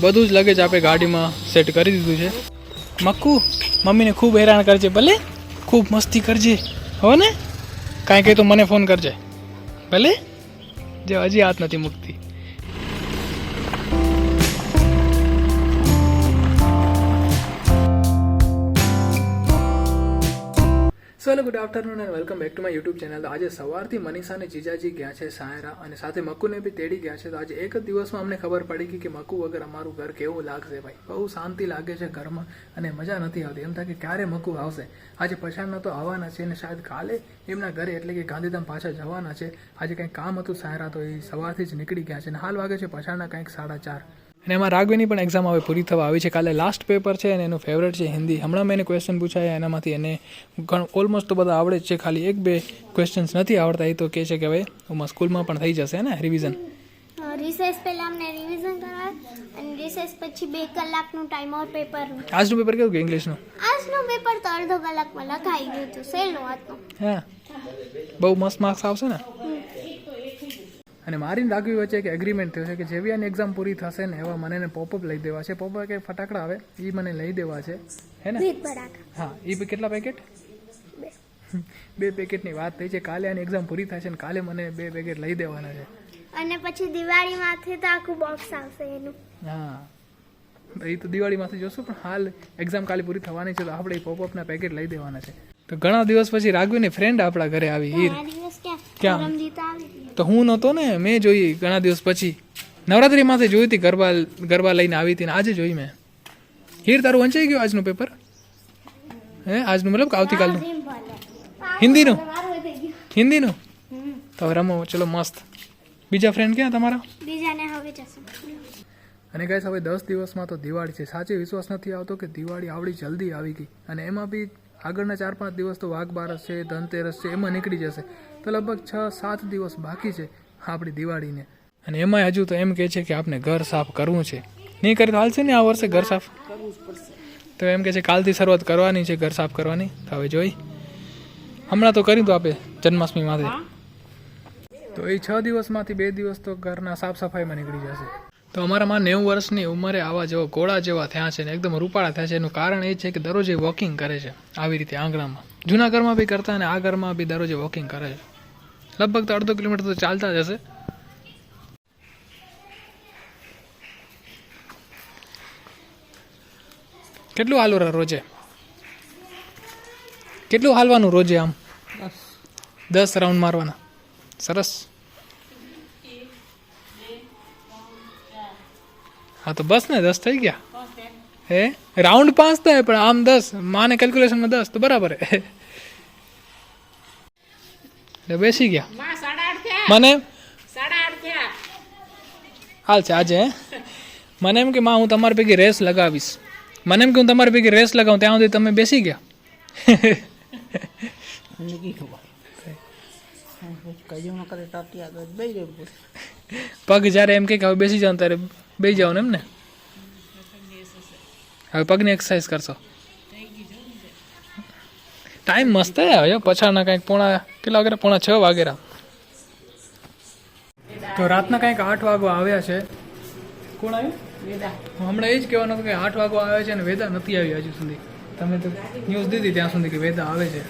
બધું જ લગેજ આપણે ગાડીમાં સેટ કરી દીધું છે. મક્કુ, મમ્મીને ખૂબ હેરાન કરજે ભલે, ખૂબ મસ્તી કરજે હો ને કાંઈ કંઈ તો મને ફોન કરજે. ભલે? જે હજી હાથ નથી મૂકતી. So hello good afternoon and welcome back to my YouTube channel આજે સવારથી મનીષા અને જીજાજી ગયા છે સાયરા અને સાથે મકુને બી તેડી ગયા છે. તો આજે એક જ દિવસમાં અમને ખબર પડી ગઈ કે મકુ વગર અમારું ઘર કેવું લાગશે ભાઈ. બહુ શાંતિ લાગે છે ઘરમાં અને મજા નથી આવતી. એમ થાય કે ક્યારે મકુ આવશે? આજે પછાડના તો આવવાના છે અને શાયદ કાલે એમના ઘરે એટલે કે ગાંધીધામ પાછા જવાના છે. આજે કંઈક કામ હતું સાયરા તો એ સવારથી જ નીકળી ગયા છે અને હાલ વાગે છે પછાડના કંઈક સાડા ચાર. અને એમાં રાઘવીની પણ એક્ઝામ હવે પૂરી થવા આવી છે. કાલે લાસ્ટ પેપર છે અને એનું ફેવરેટ છે હિન્દી. હમણાં મેં એને ક્વેશ્ચન પૂછાયા એનામાંથી એને ઓલમોસ્ટ તો બધા આવડે જ છે. ખાલી એક બે ક્વેશ્ચન્સ નથી આવડતા. એ તો કહે છે કે હવે હું સ્કૂલમાં પણ થઈ જશે ને રિવિઝન રિસેસ પહેલા અમને રિવિઝન કરાવે અને રિસેસ પછી બે કલાકનું ટાઈમ ઓર પેપર આજનું પેપર કેવું કે ઇંગ્લિશનું આજનું પેપર તો અડધો કલાકમાં લખાઈ ગયું હતું. સહેલું હતું. હા? બહુ મસ્ત માર્ક્સ આવશે ને? અને મારી રાઘવી વચ્ચે એક એગ્રીમેન્ટ થયો છે કે જેવી આની એક્ઝામ પૂરી થશે ને એવા મને પોપઅપ લઈ દેવા છે. પોપઅપ કે ફટાકડા આવે એ મને લઈ દેવા છે. હે ને? હા એ કેટલા પેકેટ બે. પેકેટની વાત થઈ છે. કાલે આની એક્ઝામ પૂરી છે ને કાલે મને બે પેકેટ લઈ દેવાના છે. અને પછી દિવાળીમાંથી તો આખું બોક્સ આવશે એનું. હા. એ તો દિવાળીમાંથી જોશું પણ હાલ એક્ઝામ કાલે પૂરી થવાની છે તો આપણે પોપઅપના પેકેટ લઈ દેવાના છે. તો ઘણા દિવસ પછી રાઘવીની ફ્રેન્ડ આપણા ઘરે આવી હીર. ક્યાં? તો હું નહોતો ને મેં જોઈ ઘણા દિવસ પછી. નવરાત્રિમાંથી જોઈ હતી ગરબા ગરબા લઈને આવી હતી ને આજે જોઈ મેં. હીર તારું વંચાઈ ગયું આજનું પેપર હે આજનું મતલબ આવતીકાલનું? હિન્દીનું? હિન્દીનું? તો હવે રમો ચલો મસ્ત. બીજા ફ્રેન્ડ ક્યાં તમારા? બીજાને હવે અને ગાઈસ હવે દસ દિવસમાં તો દિવાળી છે. સાચે વિશ્વાસ નથી આવતો કે દિવાળી આવડી જલ્દી આવી ગઈ. અને એમાં બી આગળના ચાર પાંચ દિવસ તો વાઘ બારસ છે ધનતેરસ છે એમાં નીકળી જશે. તો લગભગ છ સાત દિવસ બાકી છે આપણી દિવાળીને. અને એમાંય હજુ તો એમ કહે છે કે આપણે ઘર સાફ કરવું છે. નહીં કરી તો હાલશે ને આ વર્ષે ઘર સાફ? તો એમ કે છે કાલથી શરૂઆત કરવાની છે ઘર સાફ કરવાની. તો હવે જોઈ. હમણાં તો કરી દો આપે જન્માષ્ટમીમાંથી તો એ છ દિવસમાંથી બે દિવસ તો ઘરના સાફ સફાઈમાં નીકળી જશે. તો અમારામાં નેવું વર્ષની ઉંમરે આવા જેવા ગોળા જેવા થયા છે ને એકદમ રૂપાળા થયા છે. એનું કારણ એ છે કે દરરોજ એ વોકિંગ કરે છે આવી રીતે આંગણામાં. જૂના ઘરમાં બી કરતા અને આ ઘરમાં બી દરરોજ વોકિંગ કરે છે. લગભગ તો અડધો કિલોમીટર તો ચાલતા જ હશે. કેટલું હાલો રોજે? કેટલું હાલવાનું રોજે આમ? દસ. રાઉન્ડ મારવાના. સરસ. હા તો બસ ને દસ થઈ ગયા હે રાઉન્ડ પાંચ થાય પણ આમ દસ માને કેલ્ક્યુલેશનમાં દસ તો બરાબર હે એટલે બેસી ગયા મને હાલ છે આજે મને એમ કે માં હું તમારી પૈકી રેસ લગાવીશ મને એમ કે હું તમારી પૈકી રેસ લગાવું ત્યાં સુધી તમે બેસી ગયા પગ જ્યારે એમ કે કે હવે બેસી જાવ ત્યારે બેસી જાઓ ને એમ ને? હવે પગની એક્સરસાઇઝ કરશો. ટાઈમ મસ્ત હે હવે પછાડના કંઈક પોણા કેટલા વાગે પોણા છ વાગેરા તો રાતના કંઈક આઠ વાગવા આવ્યા છે. કોણ આવ્યું? હમણાં એ જ કહેવાનું હતું કે આઠ વાગવા આવ્યા છે અને વેદા નથી આવી હજુ સુધી. તમે તો ન્યૂઝ દીધી ત્યાં સુધી કે વેદા આવે છે.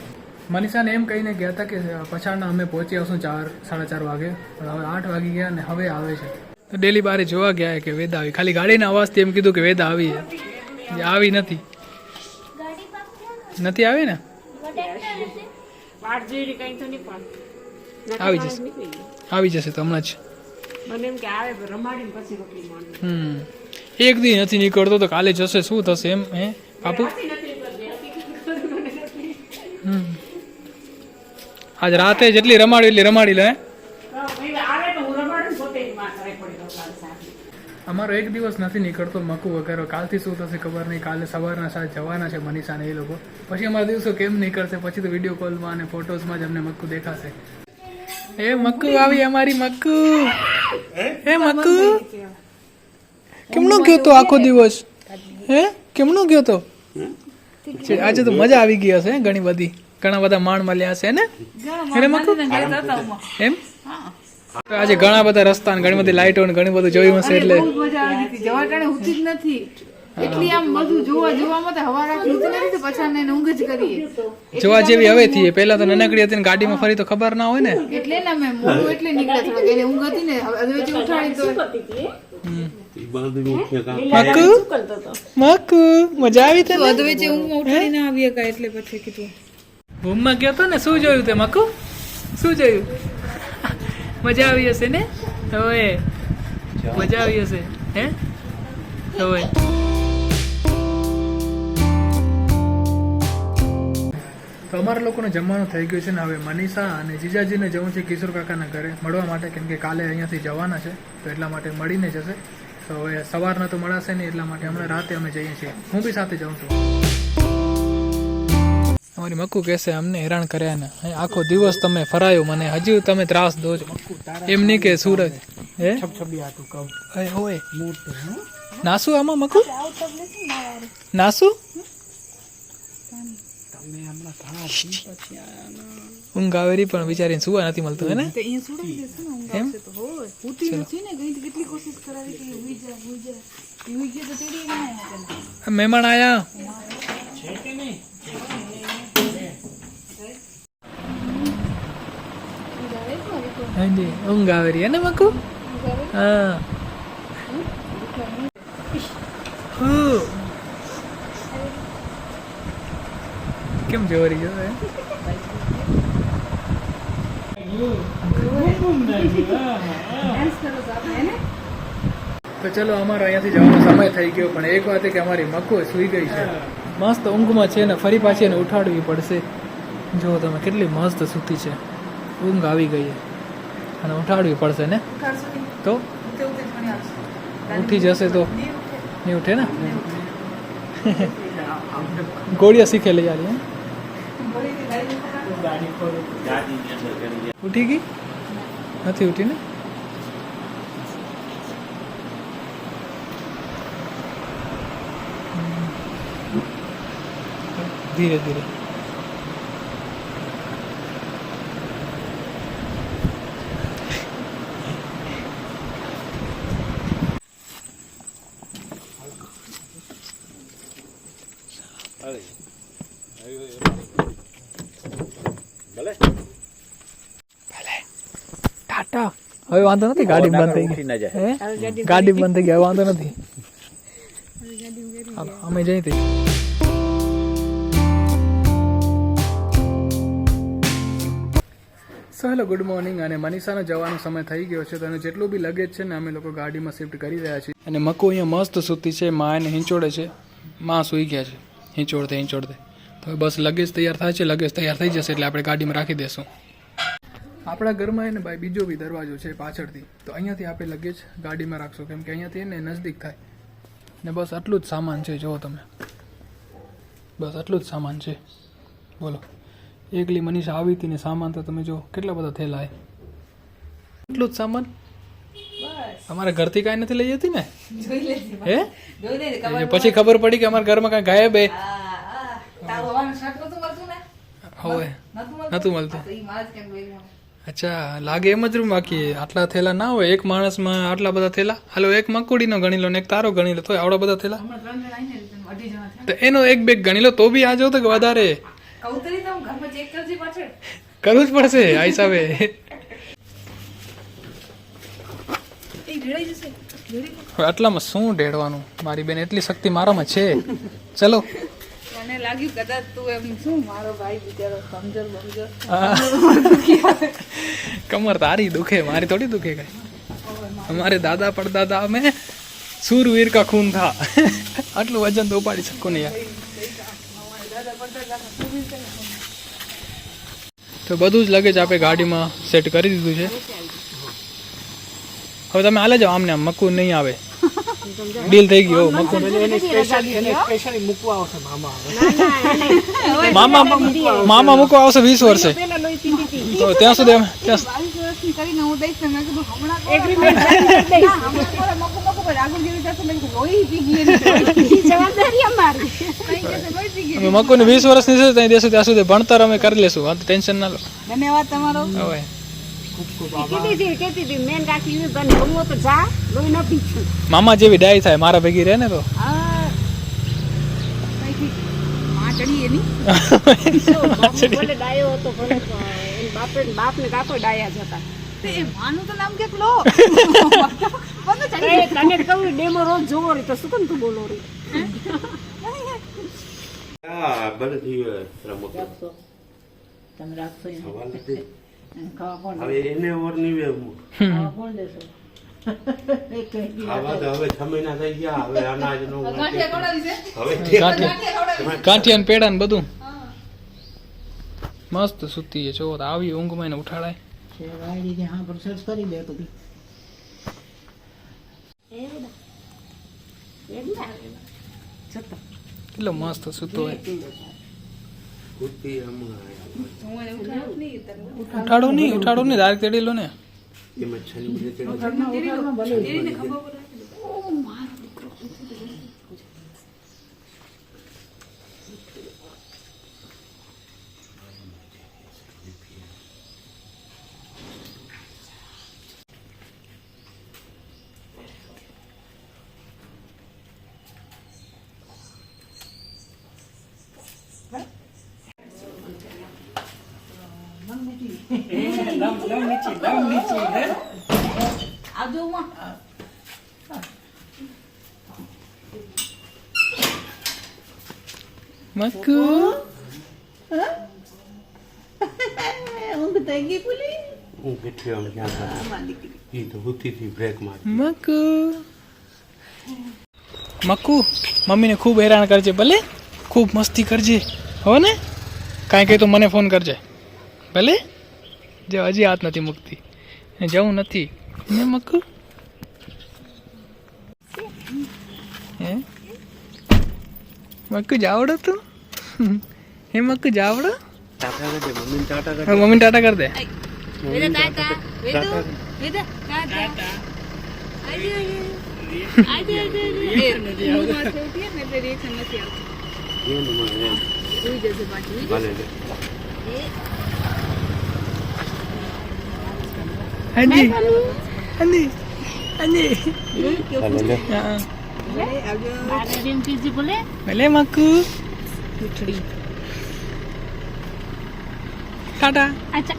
મનીષાને એમ કહીને ગયા હતા કે પછાડના અમે પહોંચી આવશું ચાર સાડા ચાર વાગે. પણ હવે આઠ વાગી ગયા અને હવે આવે છે. તો ડેલી બારે જોવા ગયા કે વેદા આવી. ખાલી ગાડીના અવાજથી એમ કીધું કે વેદા આવી જે આવી નથી. નથી આવી ને? આવી જશે. આવી જશે તો હમણાં જ. હમ. એક દી નથી નીકળતો તો કાલે જશે. શું થશે એમ હે? બાપુ? હમ. આજ રાતે જેટલી રમાડી એટલી રમાડી લે હે? આવે તો હું રમાડું પોતે જ માં કરે પડી દઉં કાલ સાથે અમારો એક દિવસ નથી નીકળતો મકુ વગેરે. કાલથી શું થશે ખબર નહીં. કાલે સવારના સાથ જવાના છે મનીષાને એ લોકો. પછી અમારા દિવસો કેમ નીકળશે? પછી તો વીડિયો કોલમાં અને ફોટોઝમાં જ અમને મક્કુ દેખાશે. એ મક્કુ આવી અમારી મક્કુ હે? મક્કુ કેમનો ગયો તો આખો દિવસ? હે? કેમનો ગયો તો? આજે તો મજા આવી ગઈ હશે ઘણી બધી. ઘણા બધા માણ મળ્યા હશે ને? એમ? આજે ઘણા બધા રસ્તા ને ઘણી બધી લાઈટો ને ઘણી બધું જોયું હશે એટલે મજા આવી જવા ટાણે જ નથી. એટલી આમ બધું જોવા જોવામાં તો હવા રાખી નથી તો પછી આને ઊંઘ જ કરીએ. જોવા જેવી હવે થી પેલા તો નાનકડી હતી ને ગાડીમાં ફરી તો ખબર ના હોય ને. એટલે ને અમે મોડું એટલે નીકળ્યા થોડા એને ઊંઘ હતી ને હવે જે ઉઠાડી તો મકુ મજા આવી તને? ઉઠાડી ના આવી એટલે પછી કીધું. રૂમમાં ગયો તો ને? શું જોયું તે મકુ શું જોયું? મજા આવી હશે ને? હવે મજા આવી હશે હે? હવે તો અમારા લોકોને જમવાનું થઈ ગયું છે ને હવે મનીષા અને જીજાજીને જવું છે કિશોર કાકાના ઘરે મળવા માટે કેમ કે કાલે અહીંયાથી જવાના છે તો એટલા માટે મળીને જશે. તો હવે સવારના તો મળાશે નહીં એટલા માટે હમણાં રાતે અમે જઈએ છીએ. હું બી સાથે જાઉં છું. અમારી મક્કુ કહેશે અમને હેરાન કર્યા ને. આખો દિવસ તમે ફરાયો મને હજુ તમે ત્રાસ દો છો. એમ નહીં કે સૂરજ. હે? હોય. નાસુ આમાં મકુ નાસુ? ઊંઘ આવેરી પણ બિચારીને સુવા નથી મળતું હે ને? એમ? મહેમાન આયા હોય. ઉઠી નથી ને ગઈ તો કેટલી કોશિશ કરાવી કે હુઈ જા હુઈ જા એ હુઈ ગયા તો તેડી ના આવ્યા પેલા મહેમાન આયા હાજી ઊંઘ રહી હે ને મકુ હા હું. કેમ જોવા રહી છે તો ચલો અમારો અહીંયાથી જવાનો સમય થઈ ગયો, પણ એક વાત કે અમારી મક્કો સૂઈ ગઈ છે. મસ્ત ઊંઘમાં છે ને, ફરી પાછી એને ઉઠાડવી પડશે. જો તમે કેટલી મસ્ત સૂતી છે. ઊંઘ આવી ગઈ છે. અને ઉઠાડવી પડશે ને? તો? ઉઠી જશે તો? નહીં ઉઠે. ને? ગોળિયા શીખેલી યાર હે? ઉઠી ગઈ? નથી ઉઠી ને ધીરે ધીરે ભલે. ટાટા હવે વાંધો નથી ગાડી બંધ થઈ ગઈ. ગાડી બંધ થઈ ગઈ હવે વાંધો નથી. હાલો, અમે જઈ હતી સો હેલો ગુડ મોર્નિંગ. અને મનીષાનો જવાનો સમય થઈ ગયો છે તો એનું જેટલું બી લગેજ છે ને અમે લોકો ગાડીમાં શિફ્ટ કરી રહ્યા છીએ. અને મકુ અહીંયા મસ્ત સૂતી છે મા એને હિંચોડે છે. માં સૂઈ ગયા છે. હિંચોડતે હિંચોડતે. તો બસ લગેજ તૈયાર થાય છે લગેજ તૈયાર થઈ જશે એટલે આપણે ગાડીમાં રાખી દેશું. આપણા ઘરમાં એને ભાઈ બીજો બી દરવાજો છે પાછળથી. તો અહીંયાથી આપણે લગેજ ગાડીમાં રાખશું. કેમ કે અહીંયાથી એને નજદીક થાય. ને બસ આટલું જ સામાન છે જુઓ તમે. બસ આટલું જ સામાન છે. બોલો. એકલી મનીષા આવી હતી ને સામાન તો તમે જો કેટલા બધા થયેલા એટલું જ સામાન? અમારા ઘરથી કાંઈ નથી લઈ જતી ને? હે? પછી ખબર પડી કે અમારા ઘરમાં કાંઈ ગાયબ હે. હવે. નતું મળતું? અચ્છા લાગે એમ જ રૂમ બાકી આટલા થેલા ના હોય? એક માણસમાં આટલા બધા થેલા? હાલો એક મકુડીનો ગણી લો ને એક તારો ગણી લો તો આવડા બધા થેલા? તો એનો એક બેગ ગણી લો તો બી આ જો તો વધારે કરવું જ પડશે આ હિસાબે આટલામાં શું ઢેડવાનું મારી બેન એટલી શક્તિ મારામાં છે. ચલો. મને લાગ્યું કદાચ તું એમ શું મારો ભાઈ બિચારો સમજર બમજર કમર તારી દુખે મારી થોડી દુખે કઈ? અમારે દાદા પડદાદા અમે સુરવીર કા ખૂન થા. આટલું વજન તો ઉપાડી શકું નહીં તો બધું જ લગેજ આપણે ગાડીમાં સેટ કરી દીધું છે. હવે તમે હાલે જાઓ આમને આમ મકું નહીં આવે. ડીલ થઈ ગયું હો, મક્કુ મામા મામા મૂકવા આવશે. વીસ વર્ષે. તો ત્યાં સુધી અમે ત્યાં બાવીસ વર્ષની કરીને હું દઈશ ને મેં કીધું હમણાં એગ્રીમેન્ટ હમણાં મકુ મકુ પર આગળ જેવી જશે મેં કીધું લોહી પી ગઈ એની જવાબદારી અમારી. કઈ કહેશે લોહી પી ગઈ અમે મક્કુને વીસ વર્ષની છે ત્યાં દેશું ત્યાં સુધી ભણતર અમે કરી લેશું. આ ટેન્શન ના લો. ધન્યવાદ તમારો. હવે. મેન રાખી તો જા લોહી ન પીછું મામા જેવી ડાય થાય મારા ભેગી રહે ને તો. ડાયો હતો બાપે બાપને કાકો ડાયા માનું નામ કેક લો. તને કહું ડેમો રોજ જોવો રી તો શું કેમ તું બોલો રી? તમે રાખશો સવાલ નથી. હવે એને ઓર નહીં વેવું. ખાવા કોણ દેશો ખાવા તો હવે છ મહિના થઈ ગયા હવે અનાજનું ગાંઠિયા ખવડાવી છે? હવે ગાંઠિયા. ગાંઠિયા ને પેડા ને બધું? મસ્ત સુતી છે જો આવી ઊંઘમાં એને ઉઠાડાય. કેટલો મસ્ત સૂતો હોય કુર્તી હમણાં હું એને ઉઠાડું. નહીં ઉઠાડો નહીં ઉઠાડો તેડી દાર તેડેલો ને. એમાં છની રીતે એને ખબર પડે. આવજો ઉમા. મક્કુ ઊંઘ થઈ ગઈ પુલી? હું બેઠી આમ ક્યાં માલિક તો હુતી બ્રેક માર. મક્કુ મક્કુ મમ્મીને ખૂબ હેરાન કરજે ભલે. ખૂબ મસ્તી કરજે. હો ને? કાંઈ કહે તો મને ફોન કરજે. ભલે? જે હજી હાથ નથી મૂકતી. જવું નથી. ને મક્કુ હે? મક્કુ જાવડો તું. હે મક્કુ જાવડો મમ્મી ટાટા કર દે ટાટા ટાટા વેદા ટાટા ઊંઘમાં છોટીએ ને એટલે reaction નથી આવતું. એનું માં એમ. સુઈ જશે પાછી. ભલે લે. હાજી હાજી હાજી ભલે લે. હા આવજો. બારે પીજી બોલે ભલે મક્કુ ટાટા અચ્છા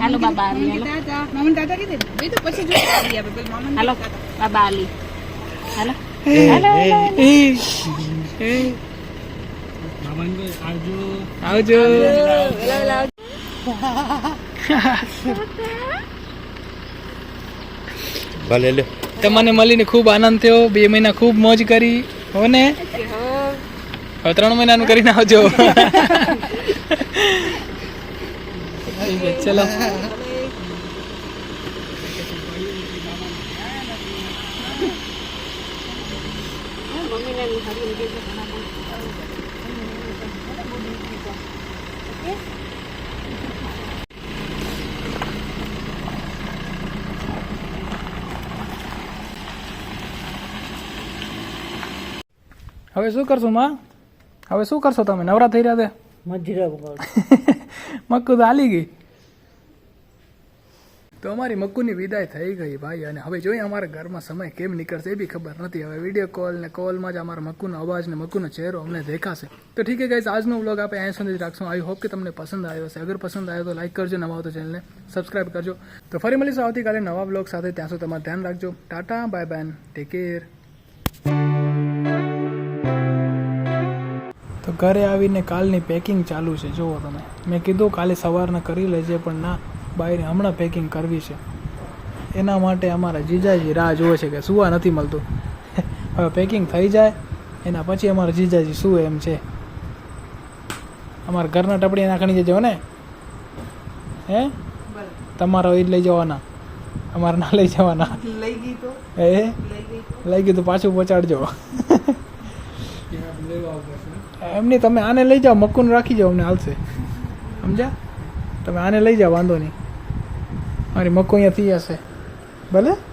હાલો બાબા આલી મમ્મી હાલો ટાટા. મામાને ટાટા કીધી ને? વેદુ પછી જોઈએ આપણે. પેલા મામાને હાલો ટાટા. બાબા આલી હાલો એ એ આવજો ભલે લે તમને મળીને ખૂબ આનંદ થયો. બે મહિના ખૂબ મોજ કરી. હો ને? હવે ત્રણ મહિનાનું કરીને આવજો. ઠીક છે, હવે શું કરશો માં? હવે શું કરશો તમે? નવરા થઈ રહ્યા છે? મક્કુ તો હાલી ગઈ. તો અમારી મક્કુની વિદાય થઈ ગઈ ભાઈ અને હવે જોઈએ અમારા ઘરમાં સમય કેમ નીકળશે એ બી ખબર નથી. હવે વીડિયો કોલ ને કોલમાં જ અમારા મક્કુનો અવાજ ને મક્કુનો ચહેરો અમને દેખાશે. તો ઠીક છે ગાઈઝ આજનો વ્લોગ આપણે અહીં સુધી જ રાખશું. આઈ હોપ કે તમને પસંદ આવ્યો હશે. અગર પસંદ આવ્યો તો લાઈક કરજો નવા તો ચેનલને સબસ્ક્રાઇબ કરજો. તો ફરી મળીશું આવતીકાલે નવા વ્લોગ સાથે. ત્યાં સુધી તમારું ધ્યાન રાખજો. Ta-ta bye bye take care ઘરે આવીને કાલની પેકિંગ ચાલુ છે. જુઓ તમે. મેં કીધું કાલે સવારના કરી લેજે પણ ના બહાર હમણાં પેકિંગ કરવી છે. એના માટે અમારા જીજાજી રાહ જુએ છે કે સુવા નથી મળતું. હવે પેકિંગ થઈ જાય એના પછી અમારા જીજાજી શું એમ છે. અમારા ઘરના ટપડી નાખણી જજો ને. હે? તમારા એ જ લઈ જવાના. અમારે ના લઈ જવાના. લઈ ગઈ તો? હે? લઈ ગઈ તો પાછું પહોંચાડજો. એમની તમે આને લઈ જાઓ મકુન રાખી જાઓ અમને હાલશે. સમજ્યા? તમે આને લઈ જાઓ, વાંધો નહીં. મારી મકુ અહીંયા થઈ જશે. ભલે?